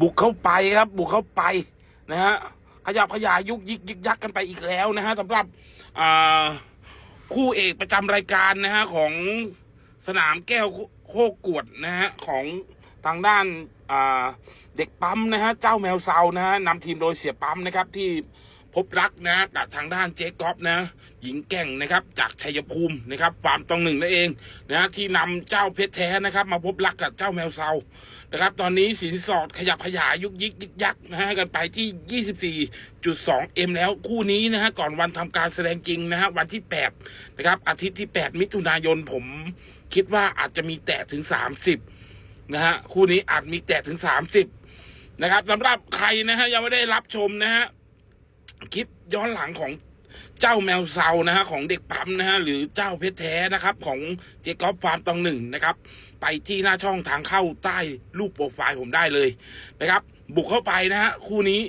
บุกเข้าไปครับ บุกเข้าไปนะฮะขยับขยายยุกยิกยิกยักกันไปอีกแล้วนะฮะสำหรับคู่เอกประจำรายการนะฮะของสนามแก้วโคกวดนะฮะของทางด้านเด็กปั๊มนะฮะเจ้าแมวเซานะฮะนำทีมโดยเสียปั๊มนะครับที่ พบรักนะกับทางด้านเจ๊ก๊อฟนะ หญิงแก่งนะครับจากชัยภูมินะครับฟาร์มตองหนึ่งนั่นเองนะที่นำเจ้าเพชรแท้นะครับ มาพบรักกับเจ้าแมวเซานะครับ ตอนนี้สินสอดขยับขยายยุกยิกยิกยักนะฮะกันไปที่ 24.2 m แล้วคู่นี้นะฮะก่อนวันทำการแสดงจริงนะฮะวันที่8นะครับอาทิตย์ที่ 8 มิถุนายนผมคิดว่าอาจจะมีแตะถึง 30นะฮะคู่นี้อาจมีแตะถึง 30นะครับสำหรับใครนะฮะยังไม่ได้รับชมนะฮะ คลิปย้อนหลังของเจ้าแมวเซานะฮะของเด็กปั๊มนะฮะหรือเจ้าเพชรแท้นะครับ ของเจกอฟฟาร์มตองหนึ่งนะครับ ไปที่หน้าช่องทางเข้าใต้รูปโปรไฟล์ผมได้เลยนะครับ บุกเข้าไปนะฮะคู่นี้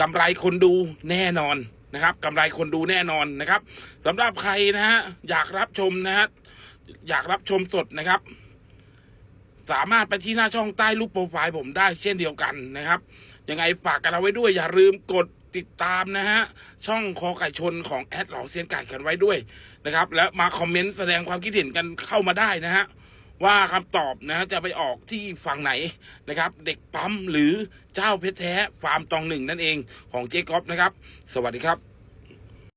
กำไรคนดูแน่นอนนะครับกำไรคนดูแน่นอนนะครับสำหรับใครนะฮะอยากรับชมนะฮะอยากรับชมสดนะครับ สามารถไปที่หน้าช่องใต้รูปโปรไฟล์ผมได้เช่นเดียวกันนะครับยังไงฝากกันเอาไว้ด้วยอย่าลืมกด ติดตามนะฮะ ช่องคอไก่ชนของแอดหลองเซียนไก่กันไว้ด้วยนะครับ แล้วมาคอมเมนต์แสดงความคิดเห็นกันเข้ามาได้นะฮะ ว่าคำตอบนะฮะจะไปออกที่ฝั่งไหนนะครับ เด็กปั๊มหรือเจ้าเพชรแท้ฟาร์มตองหนึ่งนั่นเองของเจ๊ก๊อฟนะครับ สวัสดีครับ